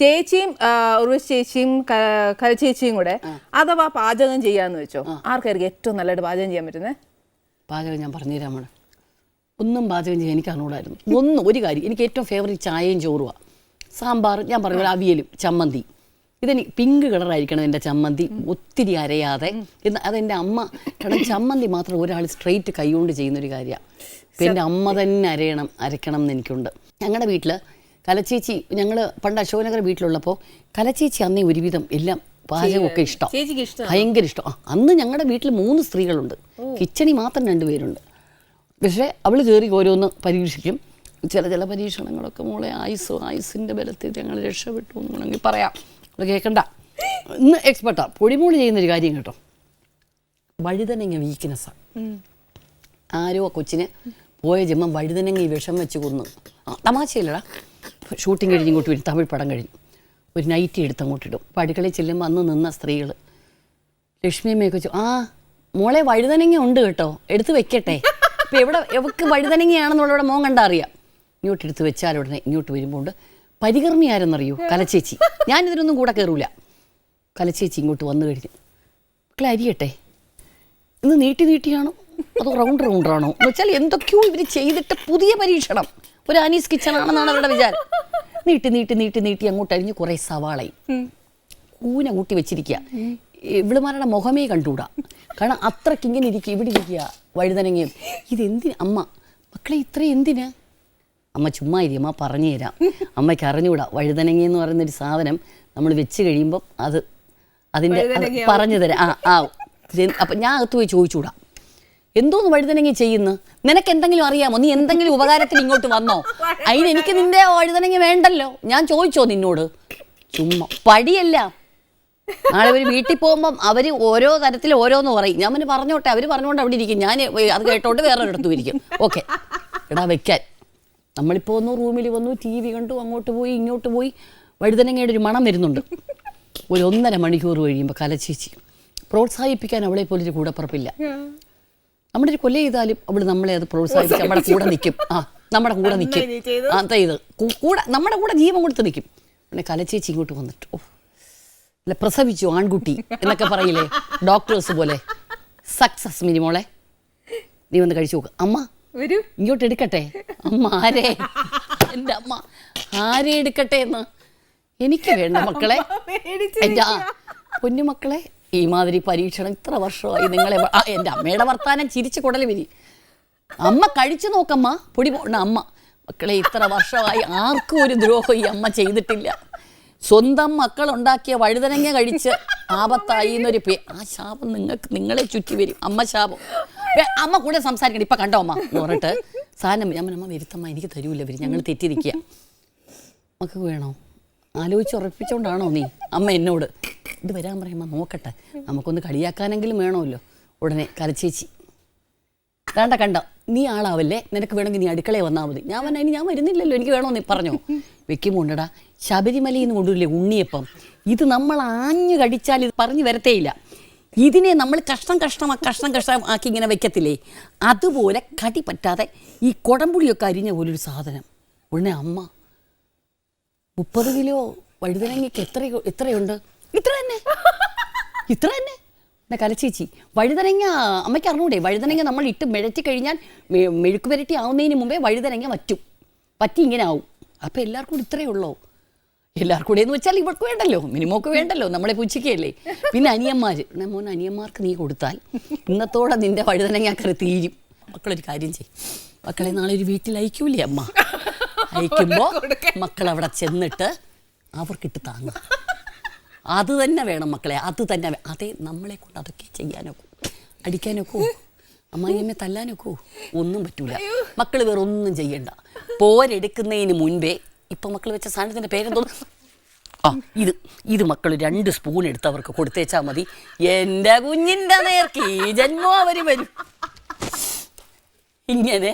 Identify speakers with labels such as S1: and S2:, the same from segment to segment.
S1: ചേച്ചിയും ഉർവശി ചേച്ചിയും കരച്ചേച്ചിയും കൂടെ അഥവാ പാചകം ചെയ്യാന്ന് വെച്ചോ ആർക്കായിരിക്കും ഏറ്റവും നല്ലതായിട്ട് പാചകം ചെയ്യാൻ പറ്റുന്നത്
S2: പാചകം ഞാൻ പറഞ്ഞുതരാം മേഡം ഒന്നും പാചകം ചെയ്യാൻ എനിക്ക് അറിഞ്ഞൂടായിരുന്നു ഒന്നും ഒരു കാര്യം എനിക്ക് ഏറ്റവും ഫേവറേറ്റ് ചായയും ചോറുമാണ് സാമ്പാർ ഞാൻ പറഞ്ഞ പോലെ അവിയലും ചമ്മന്തി. ഇതെനിക്ക് പിങ്ക് കളറായിരിക്കണം എന്റെ ചമ്മന്തി ഒത്തിരി അരയാതെ. എന്ന് അതെന്റെ അമ്മ കാരണം ചമ്മന്തി മാത്രം ഒരാൾ സ്ട്രെയിറ്റ് കൈകൊണ്ട് ചെയ്യുന്നൊരു കാര്യമാണ് എന്റെ അമ്മ തന്നെ അരയണം അരയ്ക്കണം എന്ന് എനിക്കുണ്ട്. ഞങ്ങളുടെ വീട്ടിൽ കലച്ചേച്ചി ഞങ്ങൾ പണ്ട് അശോകനഗർ വീട്ടിലുള്ളപ്പോൾ കലച്ചേച്ചി അന്നേ ഒരുവിധം എല്ലാം പാചകമൊക്കെ ഇഷ്ടം. ഭയങ്കര ഇഷ്ടം. ആ, അന്ന് ഞങ്ങളുടെ വീട്ടിൽ മൂന്ന് സ്ത്രീകളുണ്ട്. കിച്ചണി മാത്രം രണ്ടുപേരുണ്ട് പക്ഷേ അവൾ കയറി ഓരോന്ന് പരീക്ഷിക്കും. ചില ചില പരീക്ഷണങ്ങളൊക്കെ മോളെ ആയുസ് ആയുസിന്റെ ബലത്തിൽ ഞങ്ങൾ രക്ഷപ്പെട്ടു എന്ന് വേണമെങ്കിൽ പറയാം. അത് കേൾക്കണ്ട ഇന്ന് എക്സ്പെർട്ടാണ് പൊടിമൂളി ചെയ്യുന്നൊരു കാര്യം കേട്ടോ. വഴുതനങ്ങ വീക്ക്നെസ്സാണ് ആരോ കൊച്ചിന് പോയ ജമ്മ വഴുതനങ്ങ വിഷം വെച്ച് കൊന്നു. ആ തമാശയില്ലടാ. ഷൂട്ടിംഗ് കഴിഞ്ഞ് ഇങ്ങോട്ട് വരും. തമിഴ് പടം കഴിഞ്ഞു. ഒരു നൈറ്റി എടുത്ത് അങ്ങോട്ട് ഇടും. അപ്പോൾ അടുക്കളയിൽ ചെല്ലുമ്പോൾ അന്ന് നിന്ന സ്ത്രീകൾ ലക്ഷ്മിയമ്മയൊക്കെ വെച്ചു ആ മോളെ വഴുതനങ്ങ ഉണ്ട് കേട്ടോ. എടുത്ത് വെക്കട്ടെ. ഇപ്പം എവിടെ എവക്ക് വഴുതനങ്ങയാണെന്നുള്ള ഇവിടെ മോൻ കണ്ടാ അറിയാം. ഇങ്ങോട്ട് എടുത്ത് വെച്ചാൽ ഉടനെ ഇങ്ങോട്ട് വരുമ്പോൾ ഉണ്ട്. പരികർമ്മി ആരെന്നറിയോ? കലച്ചേച്ചി. ഞാനിതിനൊന്നും കൂടെ കയറൂല കലച്ചേച്ചി ഇങ്ങോട്ട് വന്നു കഴിഞ്ഞു മക്കളെ അരിയട്ടെ. ഇന്ന് നീട്ടി നീട്ടിയാണോ? അതോ റൗണ്ട് റൗണ്ടറാണോ? എന്ന് വെച്ചാൽ എന്തൊക്കെയോ ഇവർ ചെയ്തിട്ട് പുതിയ പരീക്ഷണം. ഒരു അനീസ് കിച്ചൺ ആണെന്നാണ് അവരുടെ വിചാരം. നീട്ടി നീട്ടി നീട്ടി നീട്ടി അങ്ങോട്ട് അരിഞ്ഞ് കുറേ സവാളയും കൂന കൂട്ടി വെച്ചിരിക്കുക ഇവളുമാരുടെ മുഖമേ കണ്ടുകൂടാ. കാരണം അത്രയ്ക്ക് ഇങ്ങനെ ഇരിക്കുക ഇവിടെ ഇരിക്കുക വഴുതനങ്ങയും. ഇതെന്തിന് അമ്മ? മക്കളെ ഇത്ര എന്തിന്? അമ്മ ചുമ്മാ ഇരി അമ്മ പറഞ്ഞു തരാം. അമ്മയ്ക്ക് അറിഞ്ഞുകൂടാ. വഴുതനങ്ങ എന്ന് പറയുന്നൊരു സാധനം നമ്മൾ വെച്ച് കഴിയുമ്പം അത് അതിന്റെ അത് പറഞ്ഞു തരാം. ആ ആ. അപ്പം ഞാൻ അകത്ത് പോയി ചോദിച്ചുകൂടാ. എന്തോന്ന് വഴുതനങ്ങ ചെയ്യുന്നു? നിനക്ക് എന്തെങ്കിലും അറിയാമോ? നീ എന്തെങ്കിലും ഉപകാരത്തിന് ഇങ്ങോട്ട് വന്നോ? അതിന് എനിക്ക് നിന്റെ വഴുതനങ്ങി വേണ്ടല്ലോ. ഞാൻ ചോദിച്ചോ നിന്നോട്? ചുമ്മാ. പടിയല്ല. നാളെ ഒരു വീട്ടിൽ പോകുമ്പം അവർ ഓരോ തരത്തിൽ ഓരോന്ന് പറയും. ഞാൻ പിന്നെ പറഞ്ഞോട്ടെ? അവർ പറഞ്ഞുകൊണ്ട് അവിടെ ഇരിക്കും. ഞാൻ അത് കേട്ടോണ്ട് വേറെ ഒരിടത്തും ഇരിക്കും. ഓക്കെ. എടാ വെക്കാൻ. നമ്മളിപ്പോൾ ഒന്ന് റൂമിൽ വന്നു ടി വി കണ്ടു അങ്ങോട്ട് പോയി ഇങ്ങോട്ട് പോയി. വഴുതനങ്ങയുടെ ഒരു മണം വരുന്നുണ്ട്. ഒരു ഒന്നര മണിക്കൂർ കഴിയുമ്പോൾ കലച്ചേച്ചി പ്രോത്സാഹിപ്പിക്കാൻ അവളെ പോലൊരു കൂടപ്പുറപ്പില്ല. നമ്മുടെ ഒരു കൊല ചെയ്താലും അവൾ നമ്മളെ അത് പ്രോത്സാഹിപ്പിച്ച് നമ്മുടെ കൂടെ നിൽക്കും ആ നമ്മുടെ കൂടെ നിൽക്കും അത് ഇത് കൂടെ നമ്മുടെ കൂടെ ജീവൻ കൊടുത്ത് നിൽക്കും പിന്നെ കലച്ചേച്ചി ഇങ്ങോട്ട് വന്നിട്ട് ഓ അല്ല പ്രസവിച്ചു ആൺകുട്ടി എന്നൊക്കെ പറയില്ലേ? ഡോക്ടേഴ്സ് പോലെ. സക്സസ് മിനിമോളെ നീ വന്ന് കഴിച്ചു നോക്ക്. അമ്മ ഇങ്ങോട്ട് എടുക്കട്ടെ? അമ്മ ആരേ? എന്റെ അമ്മ ആരെ എടുക്കട്ടെ എന്ന്? എനിക്ക് വേണ്ട മക്കളെ. എന്റെ പൊന്നു പൊന്നുമക്കളെ ഈ മാതിരി പരീക്ഷണം ഇത്ര വർഷമായി നിങ്ങളെ എന്റെ അമ്മയുടെ വർത്താനം ചിരിച്ച് കുടൽ വിരി. അമ്മ കഴിച്ചു നോക്കമ്മ പൊടി പോണ അമ്മ. മക്കളെ ഇത്ര വർഷമായി ആർക്കും ഒരു ദ്രോഹം ഈ അമ്മ ചെയ്തിട്ടില്ല. സ്വന്തം മക്കൾ ഉണ്ടാക്കിയ വഴുതനങ്ങ കഴിച്ച് ആപത്തായി എന്നൊരു പേ ആ ശാപം നിങ്ങൾക്ക് നിങ്ങളെ ചുറ്റി വരും. അമ്മ ശാപം. അമ്മ കൂടെ സംസാരിക്കണം. ഇപ്പൊ കണ്ടോ അമ്മ? എന്ന് പറഞ്ഞിട്ട് സാധനം ഞാൻ അമ്മ വരുത്തമ്മ എനിക്ക് തരൂല്ല വരും. ഞങ്ങൾ തെറ്റിരിക്കുക നമുക്ക് വേണോ? ആലോചിച്ച് ഉറപ്പിച്ചോണ്ടാണോ നീ അമ്മ എന്നോട്? ഇത് വരാൻ പറയുമ്പ നോക്കട്ടെ. നമുക്കൊന്ന് കളിയാക്കാനെങ്കിലും വേണമല്ലോ. ഉടനെ കരച്ചേച്ചി. വേണ്ട കണ്ട. നീ ആളാവല്ലേ? നിനക്ക് വേണമെങ്കിൽ നീ അടുക്കളയിൽ വന്നാൽ മതി. ഞാൻ വന്നാ ഇനി ഞാൻ വരുന്നില്ലല്ലോ. എനിക്ക് വേണോ നീ പറഞ്ഞോ വെക്കുമ്പോണ്ടടാ ശബരിമലയിൽ നിന്ന് കൊണ്ടുവരില്ലേ ഉണ്ണിയപ്പം? ഇത് നമ്മൾ ആഞ്ഞു കടിച്ചാൽ ഇത് പറഞ്ഞു വരത്തേയില്ല. ഇതിനെ നമ്മൾ കഷ്ണം കഷ്ണം കഷ്ണം കഷ്ണം ആക്കി ഇങ്ങനെ വെക്കത്തില്ലേ? അതുപോലെ കടി പറ്റാതെ ഈ കുടംപുളിയൊക്കെ അരിഞ്ഞ പോലൊരു സാധനം. ഉടനെ അമ്മ. മുപ്പത് കിലോ വഴുതനങ്ങയ്ക്ക് എത്ര എത്രയുണ്ട്? ഇത്ര തന്നെ. ഇത്ര തന്നെ. എന്നാ കലച്ചേച്ചി വഴുതനങ്ങ അമ്മയ്ക്ക് അറിഞ്ഞൂടെ? വഴുതനങ്ങ നമ്മൾ ഇട്ട് മെഴറ്റി കഴിഞ്ഞാൽ മെഴുക്ക് പുരട്ടി ആവുന്നതിന് മുമ്പേ വഴുതനങ്ങ വറ്റും. പറ്റി ഇങ്ങനെ ആവും. അപ്പം എല്ലാവർക്കും കൂടി ഇത്രയേ ഉള്ളൂ. എല്ലാവർക്കും കൂടെ എന്ന് വെച്ചാൽ ഇവർക്ക് വേണ്ടല്ലോ. മിനിമോക്ക് വേണ്ടല്ലോ. നമ്മളെ പുച്ഛിക്കല്ലേ പിന്നെ അനിയന്മാർ എന്നാ മോൻ അനിയന്മാർക്ക് നീ കൊടുത്താൽ ഇന്നത്തോടെ നിന്റെ വഴുതനങ്ങ കറി തീരും. മക്കളൊരു കാര്യം ചെയ്യും. മക്കളെ നാളെ ഒരു വീട്ടിൽ അയക്കൂലേ അമ്മ? അയക്കുമ്പോൾ മക്കൾ അവിടെ ചെന്നിട്ട് അവർക്കിട്ട് താങ്ങും. അത് തന്നെ വേണം മക്കളെ അത് തന്നെ അതെ നമ്മളെ കൊണ്ട് അതൊക്കെ ചെയ്യാനൊക്കൂ. അടിക്കാനൊക്കെ. അമ്മായിയമ്മ തല്ലാനൊക്കെ. ഒന്നും പറ്റൂല. മക്കൾ വേറെ ഒന്നും ചെയ്യണ്ട. പോരെടുക്കുന്നതിന് മുൻപേ ഇപ്പൊ മക്കൾ വെച്ച സാധനത്തിന്റെ പേരെന്തോ? ആ ഇത്. ഇത് മക്കൾ രണ്ട് സ്പൂൺ എടുത്ത് അവർക്ക് കൊടുത്തേച്ചാൽ മതി. എന്റെ കുഞ്ഞിന്റെ നേർക്ക് ഈ ജന്മം അവർ വരും. ഇങ്ങനെ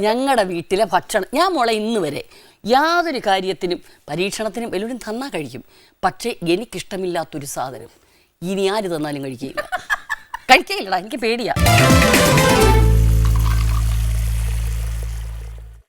S2: ഞങ്ങളുടെ വീട്ടിലെ ഭക്ഷണം ഞാൻ മോളെ ഇന്ന് വരെ യാതൊരു കാര്യത്തിനും പരീക്ഷണത്തിനും എല്ലാവരും തന്നാ കഴിക്കും. പക്ഷേ എനിക്കിഷ്ടമില്ലാത്തൊരു സാധനം ഇനി ആര് തന്നാലും കഴിക്കുകയില്ല. കഴിക്കുകയില്ലടാ എനിക്ക് പേടിയാ.